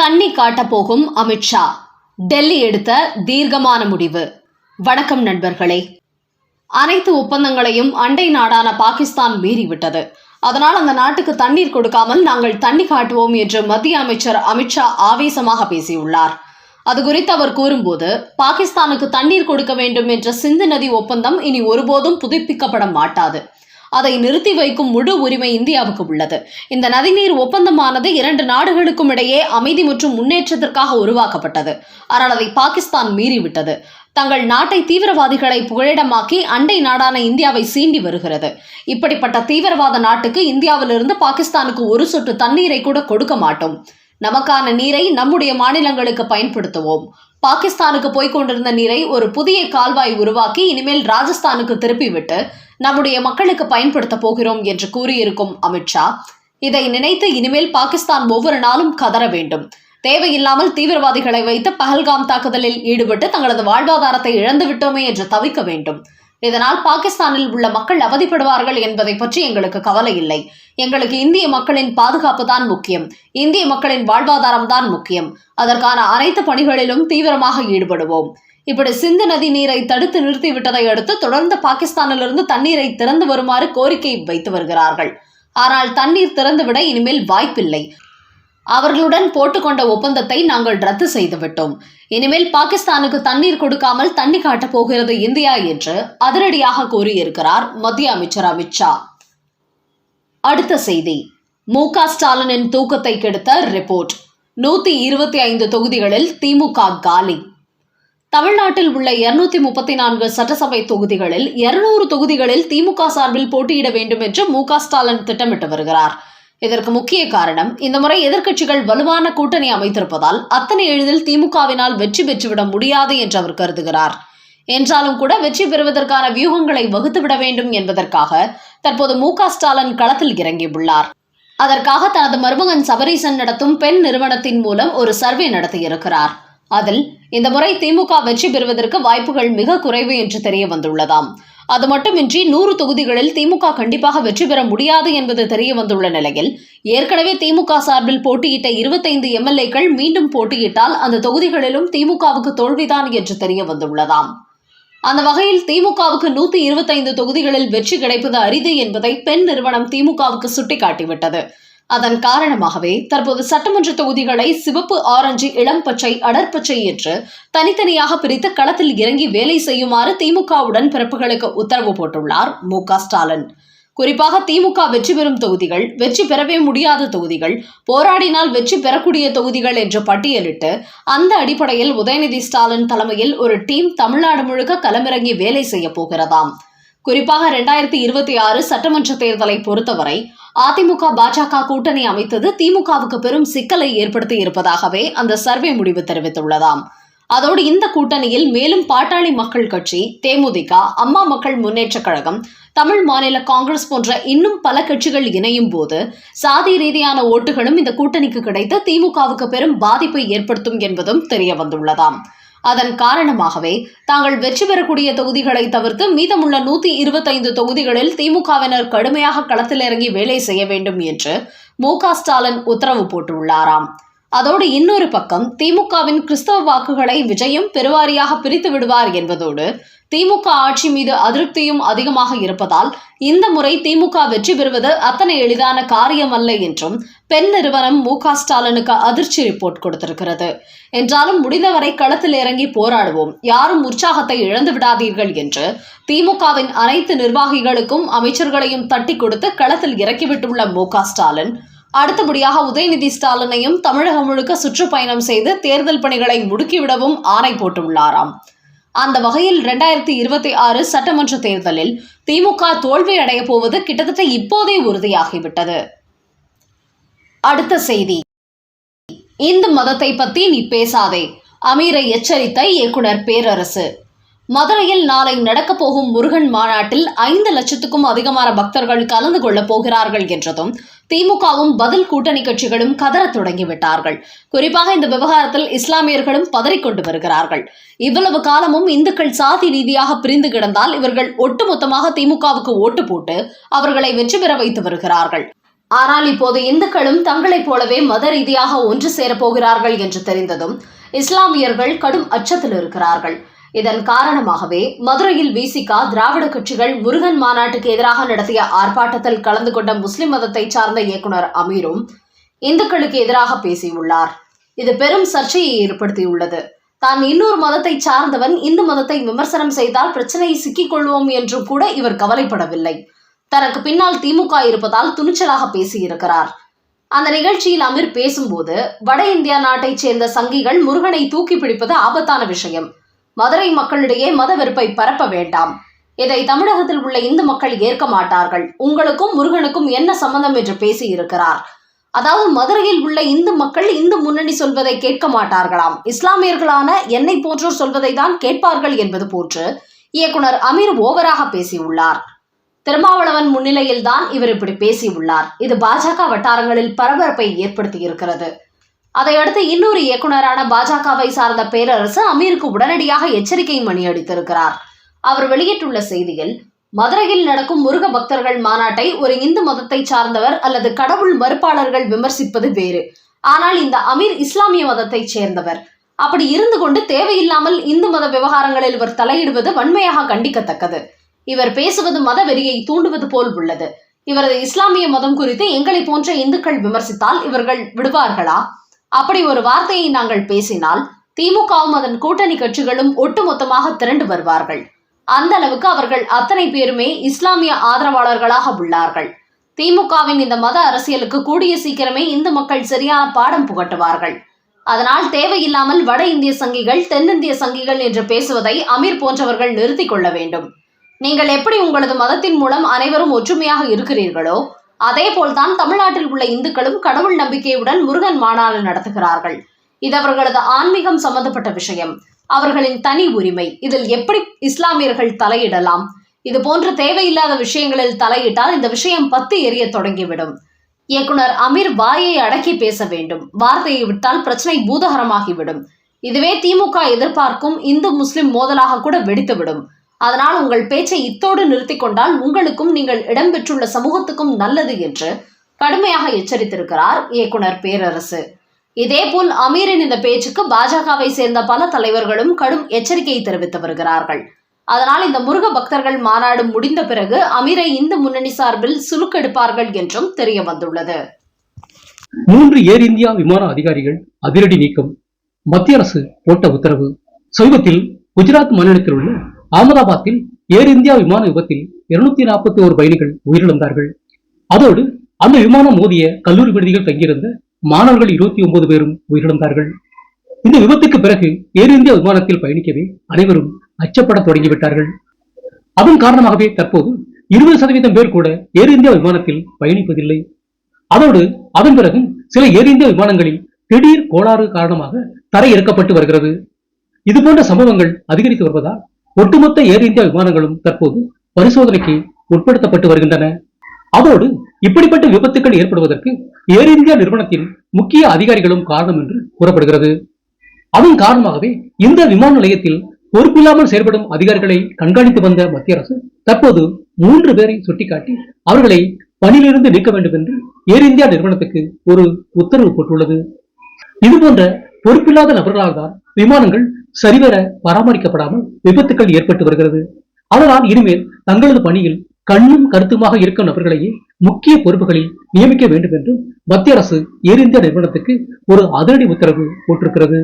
தண்ணி காட்டப் போகும் அமித்ஷா டெல்லி எடுத்த தீர்க்கமான முடிவு. வணக்கம் நண்பர்களே. அனைத்து ஒப்பந்தங்களையும் அண்டை நாடான பாகிஸ்தான் மீறிவிட்டது. அதனால் அந்த நாட்டுக்கு தண்ணீர் கொடுக்காமல் நாங்கள் தண்ணி காட்டுவோம் என்று மத்திய அமைச்சர் அமித்ஷா ஆவேசமாக பேசியுள்ளார். அது குறித்து அவர் கூறும்போது பாகிஸ்தானுக்கு தண்ணீர் கொடுக்க வேண்டும் என்ற சிந்து நதி ஒப்பந்தம் இனி ஒருபோதும் புதுப்பிக்கப்பட மாட்டாது. அதை நிறுத்தி வைக்கும் முழு உரிமை இந்தியாவுக்கு உள்ளது. இந்த நதிநீர் ஒப்பந்தமானது இரண்டு நாடுகளுக்கும் இடையே அமைதி மற்றும் முன்னேற்றத்திற்காக உருவாக்கப்பட்டது. ஆனால் அதை பாகிஸ்தான் மீறிவிட்டது. தங்கள் நாட்டை தீவிரவாதிகளை புகழிடமாக்கி அண்டை நாடான இந்தியாவை சீண்டி வருகிறது. இப்படிப்பட்ட தீவிரவாத நாட்டுக்கு இந்தியாவிலிருந்து பாகிஸ்தானுக்கு ஒரு சொட்டு தண்ணீரை கூட கொடுக்க மாட்டோம். நமக்கான நீரை நம்முடைய மாநிலங்களுக்கு பயன்படுத்துவோம். பாகிஸ்தானுக்கு போய்க் கொண்டிருந்த நீரை ஒரு புதிய கால்வாய் உருவாக்கி இனிமேல் ராஜஸ்தானுக்கு திருப்பிவிட்டு நம்முடைய மக்களுக்கு பயன்படுத்த போகிறோம் என்று கூறியிருக்கும் அமித்ஷா இதை நினைத்து இனிமேல் பாகிஸ்தான் ஒவ்வொரு நாளும் கதற வேண்டும். தேவையில்லாமல் தீவிரவாதிகளை வைத்து பஹல்காம் தாக்குதலில் ஈடுபட்டு தங்களது வாழ்வாதாரத்தை இழந்து விட்டோமே என்று தவிக்க வேண்டும். இதனால் பாகிஸ்தானில் உள்ள மக்கள் அவதிப்படுவார்கள் என்பதை பற்றி எங்களுக்கு கவலை இல்லை. எங்களுக்கு இந்திய மக்களின் பாதுகாப்பு தான் முக்கியம். இந்திய மக்களின் வாழ்வாதாரம் தான் முக்கியம். அதற்கான அனைத்து பணிகளிலும் தீவிரமாக ஈடுபடுவோம். இப்படி சிந்து நதி நீரை தடுத்து நிறுத்திவிட்டதை அடுத்து தொடர்ந்து பாகிஸ்தானிலிருந்து தண்ணீரை திறந்து வருமாறு கோரிக்கை வைத்து வருகிறார்கள். ஆனால் தண்ணீர் திறந்துவிட இனிமேல் வாய்ப்பில்லை. அவர்களுடன் போட்டுக்கொண்ட ஒப்பந்தத்தை நாங்கள் ரத்து செய்துவிட்டோம். இனிமேல் பாகிஸ்தானுக்கு தண்ணீர் கொடுக்காமல் தண்ணி காட்டப் போகிறது இந்தியா என்று அதிரடியாக கூறியிருக்கிறார் மத்திய அமைச்சர் அமித்ஷா அடுத்த செய்தி. மு க ஸ்டாலினின் தூக்கத்தை கெடுத்த ரிப்போர்ட். நூத்தி இருபத்தி ஐந்து தொகுதிகளில் திமுக காலி. தமிழ்நாட்டில் உள்ள இருநூத்தி முப்பத்தி நான்கு சட்டசபை தொகுதிகளில் இருநூறு தொகுதிகளில் திமுக சார்பில் போட்டியிட வேண்டும் என்று மு ஸ்டாலின் திட்டமிட்டு வருகிறார். இதற்கு முக்கிய காரணம் இந்த முறை எதிர்க்கட்சிகள் வலுவான கூட்டணி அமைத்திருப்பதால் அத்தனை எளிதில் திமுகவினால் வெற்றி பெற்றுவிட முடியாது என்று அவர் கருதுகிறார். என்றாலும் கூட வெற்றி பெறுவதற்கான வியூகங்களை வகுத்துவிட வேண்டும் என்பதற்காக தற்போது மு ஸ்டாலின் களத்தில் இறங்கியுள்ளார். அதற்காக தனது மருமகன் சபரீசன் நடத்தும் பெண் நிறுவனத்தின் மூலம் ஒரு சர்வே நடத்தியிருக்கிறார். அதில் இந்த முறை திமுக வெற்றி பெறுவதற்கு வாய்ப்புகள் மிக குறைவு என்று தெரிய வந்துள்ளதாம். அது மட்டுமின்றி நூறு தொகுதிகளில் திமுக கண்டிப்பாக வெற்றி பெற முடியாது என்பது தெரிய வந்துள்ள நிலையில் ஏற்கனவே திமுக சார்பில் போட்டியிட்ட இருபத்தைந்து எம்எல்ஏக்கள் மீண்டும் போட்டியிட்டால் அந்த தொகுதிகளிலும் திமுகவுக்கு தோல்விதான் என்று தெரிய வந்துள்ளதாம். அந்த வகையில் திமுகவுக்கு நூத்தி இருபத்தைந்து தொகுதிகளில் வெற்றி கிடைப்பது அரிது என்பதை பெண் நிறுவனம் திமுகவுக்கு சுட்டிக்காட்டிவிட்டது. அதன் காரணமாகவே தற்போது சட்டமன்ற தொகுதிகளை சிவப்பு ஆரஞ்சு இளம் பச்சை அடர்பச்சை என்று தனித்தனியாக பிரித்து களத்தில் இறங்கி வேலை செய்யுமாறு திமுகவுடன் பிறப்புகளுக்கு உத்தரவு போட்டுள்ளார் மு ஸ்டாலின். குறிப்பாக திமுக வெற்றி பெறும் தொகுதிகள் வெற்றி பெறவே முடியாத தொகுதிகள் போராடினால் வெற்றி பெறக்கூடிய தொகுதிகள் என்று பட்டியலிட்டு அந்த அடிப்படையில் உதயநிதி ஸ்டாலின் தலைமையில் ஒரு டீம் தமிழ்நாடு முழுக்க களமிறங்கி வேலை செய்ய போகிறதாம். குறிப்பாக இரண்டாயிரத்தி இருபத்தி ஆறு சட்டமன்ற தேர்தலை பொறுத்தவரை அதிமுக பாஜக கூட்டணி அமைத்தது திமுகவுக்கு பெரும் சிக்கலை ஏற்படுத்தி இருப்பதாகவே அந்த சர்வே முடிவு தெரிவித்துள்ளதாம். அதோடு இந்த கூட்டணியில் மேலும் பாட்டாளி மக்கள் கட்சி தேமுதிக அம்மா மக்கள் முன்னேற்றக் கழகம் தமிழ் மாநில காங்கிரஸ் போன்ற இன்னும் பல கட்சிகள் இணையும் போது சாதி ரீதியான ஓட்டுகளும் இந்த கூட்டணிக்கு கிடைத்து திமுகவுக்கு பெரும் பாதிப்பை ஏற்படுத்தும் என்பதும் தெரிய வந்துள்ளதாம் அதன் காரணமாகவே தாங்கள் வெற்றி பெறக்கூடிய தொகுதிகளை தவிர்த்து மீதமுள்ள நூத்தி இருபத்தைந்து தொகுதிகளில் திமுகவினர் கடுமையாக களத்தில் இறங்கி வேலை செய்ய வேண்டும் என்று மு ஸ்டாலின் உத்தரவு போட்டுள்ளாராம். அதோடு இன்னொரு பக்கம் திமுகவின் கிறிஸ்தவ வாக்குகளை விஜயம் பெருவாரியாக பிரித்து விடுவார் என்பதோடு திமுக ஆட்சி மீது அதிருப்தியும் அதிகமாக இருப்பதால் இந்த முறை திமுக வெற்றி பெறுவது அத்தனை எளிதான காரியமல்ல என்றும் பெண் நிறுவனம் மு க ஸ்டாலினுக்கு அதிர்ச்சி ரிப்போர்ட் கொடுத்திருக்கிறது. என்றாலும் முடிந்தவரை களத்தில் இறங்கி போராடுவோம். யாரும் உற்சாகத்தை இழந்து விடாதீர்கள் என்று திமுகவின் அனைத்து நிர்வாகிகளுக்கும் அமைச்சர்களையும் தட்டி கொடுத்து களத்தில் இறக்கிவிட்டுள்ள மு க ஸ்டாலின் அடுத்தபடியாக உதயநிதி ஸ்டாலினையும் தமிழகம் முழுக்க சுற்றுப்பயணம் செய்து தேர்தல் பணிகளை முடுக்கிவிடவும் ஆணை போட்டுள்ளாராம். அந்த வகையில் இரண்டாயிரத்தி இருபத்தி ஆறு சட்டமன்ற தேர்தலில் திமுக தோல்வி அடையப் போவது கிட்டத்தட்ட இப்போதே உறுதியாகிவிட்டது. அடுத்த செய்தி. இந்து மதத்தை பத்தி நீ பேசாதே. அமீரை எச்சரித்த இயக்குனர் பேரரசு. மதுரையில் நாளை நடக்கப் போகும் முருகன் மாநாட்டில் ஐந்து லட்சத்துக்கும் அதிகமான பக்தர்கள் கலந்து கொள்ளப் போகிறார்கள் என்றதும் திமுகவும் பதில் கூட்டணி கட்சிகளும் கதறத் தொடங்கிவிட்டார்கள். குறிப்பாக இந்த விவகாரத்தில் இஸ்லாமியர்களும் பதறிக்கொண்டு வருகிறார்கள். இவ்வளவு காலமும் இந்துக்கள் சாதி ரீதியாக பிரிந்து கிடந்தால் இவர்கள் ஒட்டுமொத்தமாக திமுகவுக்கு ஓட்டு போட்டு அவர்களை வெற்றி பெற வைத்து வருகிறார்கள். ஆனால் இப்போது இந்துக்களும் தங்களைப் போலவே மத ரீதியாக ஒன்று சேரப் போகிறார்கள் என்று தெரிந்ததும் இஸ்லாமியர்கள் கடும் அச்சத்தில் இருக்கிறார்கள். இதன் காரணமாகவே மதுரையில் விசிகா திராவிட கட்சிகள் முருகன் மாநாட்டுக்கு எதிராக நடத்திய ஆர்ப்பாட்டத்தில் கலந்து கொண்ட முஸ்லிம் மதத்தை சார்ந்த இயக்குனர் அமீரும் இந்துக்களுக்கு எதிராக பேசியுள்ளார். இது பெரும் சர்ச்சையை ஏற்படுத்தியுள்ளது. தான் இன்னொரு மதத்தை சார்ந்தவன் இந்து மதத்தை விமர்சனம் செய்தால் பிரச்சனையை சிக்கிக் கொள்வோம் என்றும் கூட இவர் கவலைப்படவில்லை. தனக்கு பின்னால் திமுக இருப்பதால் துணிச்சலாக பேசியிருக்கிறார். அந்த நிகழ்ச்சியில் அமீர் பேசும்போது வட இந்தியா நாட்டைச் சேர்ந்த சங்கிகள் முருகனை தூக்கி பிடிப்பது ஆபத்தான விஷயம். மதுரை மக்களிடையே மத வெறுப்பை பரப்ப வேண்டாம். இதை தமிழகத்தில் உள்ள இந்து மக்கள் ஏற்க மாட்டார்கள். உங்களுக்கும் முருகனுக்கும் என்ன சம்பந்தம் என்று பேசியிருக்கிறார். அதாவது மதுரையில் உள்ள இந்து மக்கள் இந்து முன்னணி சொல்வதை கேட்க மாட்டார்களாம். இஸ்லாமியர்களான என்னை போன்றோர் சொல்வதை தான் கேட்பார்கள் என்பது போன்று இயக்குனர் அமீர் ஓவராக பேசியுள்ளார். திருமாவளவன் முன்னிலையில்தான் இவர் இப்படி பேசியுள்ளார். இது பாஜக வட்டாரங்களில் பரபரப்பை ஏற்படுத்தியிருக்கிறது. அதையடுத்து இன்னொரு இயக்குனரான பாஜகவை சார்ந்த பேரரசு அமீருக்கு உடனடியாக எச்சரிக்கை மணி அடித்திருக்கிறார். அவர் வெளியிட்டுள்ள செய்தியில் மதுரையில் நடக்கும் முருக பக்தர்கள் மாநாட்டை ஒரு இந்து மதத்தை சார்ந்தவர் அல்லது கடவுள் மறுப்பாளர்கள் விமர்சிப்பது வேறு. ஆனால் இந்த அமீர் இஸ்லாமிய மதத்தைச் சேர்ந்தவர். அப்படி இருந்து கொண்டு தேவையில்லாமல் இந்து மத விவகாரங்களில் இவர் தலையிடுவது வன்மையாக கண்டிக்கத்தக்கது. இவர் பேசுவது மத வெறியை தூண்டுவது போல் உள்ளது. இவரது இஸ்லாமிய மதம் குறித்து எங்களை போன்ற இந்துக்கள் விமர்சித்தால் இவர்கள் விடுவார்களா? அப்படி ஒரு வார்த்தையை நாங்கள் பேசினால் திமுகவும் அதன் கூட்டணி கட்சிகளும் ஒட்டுமொத்தமாக திரண்டு வருவார்கள். அந்த அளவுக்கு அவர்கள் அத்தனை பேருமே இஸ்லாமிய ஆதரவாளர்களாக உள்ளார்கள். திமுகவின் இந்த மத அரசியலுக்கு கூடிய சீக்கிரமே இந்து மக்கள் சரியான பாடம் புகட்டுவார்கள். அதனால் தேவையில்லாமல் வட இந்திய சங்கிகள் தென்னிந்திய சங்கிகள் என்று பேசுவதை அமீர் போன்றவர்கள் நிறுத்திக் கொள்ள வேண்டும். நீங்கள் எப்படி உங்களது மதத்தின் மூலம் அனைவரும் ஒற்றுமையாக இருக்கிறீர்களோ அதே போல்தான் தமிழ்நாட்டில் உள்ள இந்துக்களும் கடவுள் நம்பிக்கையுடன் முருகன் மாநாடு நடத்துகிறார்கள். இது அவர்களது ஆன்மீகம் சம்பந்தப்பட்ட விஷயம். அவர்களின் தனி உரிமை. இதில் எப்படி இஸ்லாமியர்கள் தலையிடலாம்? இது போன்ற தேவையில்லாத விஷயங்களில் தலையிட்டால் இந்த விஷயம் பத்து எரிய தொடங்கிவிடும். இயக்குனர் அமீர் வாயை அடக்கி பேச வேண்டும். வார்த்தையை விட்டால் பிரச்சனை பூதகரமாகிவிடும். இதுவே திமுக எதிர்பார்க்கும் இந்து முஸ்லிம் மோதலாக கூட வெடித்துவிடும். அதனால் உங்கள் பேச்சை இத்தோடு நிறுத்திக் கொண்டால் உங்களுக்கும் நீங்கள் இடம்பெற்றுள்ள சமூகத்துக்கும் நல்லது என்று கடுமையாக எச்சரித்திருக்கிறார் இயக்குனர் பேரரசு. இதேபோல் அமீரின் இந்த பேச்சுக்கு பாஜகவை சேர்ந்த பல தலைவர்களும் கடும் எச்சரிக்கையை தெரிவித்து வருகிறார்கள். அதனால் இந்த முருக பக்தர்கள் மாநாடு முடிந்த பிறகு அமீரை இந்து முன்னணி சார்பில் சுலுக்கெடுப்பார்கள் என்றும் தெரிய வந்துள்ளது. மூன்று ஏர் இந்தியா விமான அதிகாரிகள் அதிரடி நீக்கம் மத்திய அரசு போட்ட உத்தரவு சமீபத்தில் குஜராத் மாநிலத்தில் உள்ள அகமதாபாத்தில் ஏர் இந்தியா விமான விபத்தில் இருநூத்தி நாற்பத்தி ஒரு பயணிகள் உயிரிழந்தார்கள். அதோடு அந்த விமானம் மோதிய கல்லூரி விடுதிகள் தங்கியிருந்த மாணவர்கள் இருபத்தி ஒன்பது பேரும் உயிரிழந்தார்கள். இந்த விபத்துக்கு பிறகு ஏர் இந்தியா விமானத்தில் பயணிக்கவே அனைவரும் அச்சப்பட தொடங்கிவிட்டார்கள். அதன் காரணமாகவே தற்போது இருபது சதவீதம் பேர் கூட ஏர் இந்தியா விமானத்தில் பயணிப்பதில்லை. அதோடு அதன் பிறகும் சில ஏர் இந்தியா விமானங்களில் திடீர் கோளாறு காரணமாக தரை இறக்கப்பட்டு வருகிறது. இது போன்ற சம்பவங்கள் அதிகரித்து வருவதால் ஒட்டுமொத்த ஏர் இந்தியா விமானங்களும் தற்போது பரிசோதனைக்கு உட்படுத்தப்பட்டு வருகின்றன. அதோடு இப்படிப்பட்ட விபத்துக்கள் ஏற்படுவதற்கு ஏர் இந்தியா நிறுவனத்தின் முக்கிய அதிகாரிகளும் காரணம் என்று கூறப்படுகிறது. அதன் காரணமாகவே இந்த விமான நிலையத்தில் பொறுப்பில்லாமல் செயல்படும் அதிகாரிகளை கண்காணித்து வந்த மத்திய அரசு தற்போது மூன்று பேரை சுட்டிக்காட்டி அவர்களை பணியிலிருந்து நீக்க வேண்டும் என்று ஏர் இந்தியா நிறுவனத்துக்கு ஒரு உத்தரவு போட்டுள்ளது. இதுபோன்ற பொறுப்பில்லாத நபர்களால் தான் விமானங்கள் சரிவர பராமரிக்கப்படாமல் விபத்துக்கள் ஏற்பட்டு வருகிறது. அதனால் இனிமேல் தங்களது பணியில் கண்ணும் கருத்துமாக இருக்கும் நபர்களையே முக்கிய பொறுப்புகளில் நியமிக்க வேண்டும் என்றும் மத்திய அரசு ஏர் இந்தியா நிறுவனத்துக்கு ஒரு அதிரடி உத்தரவு போட்டிருக்கிறது.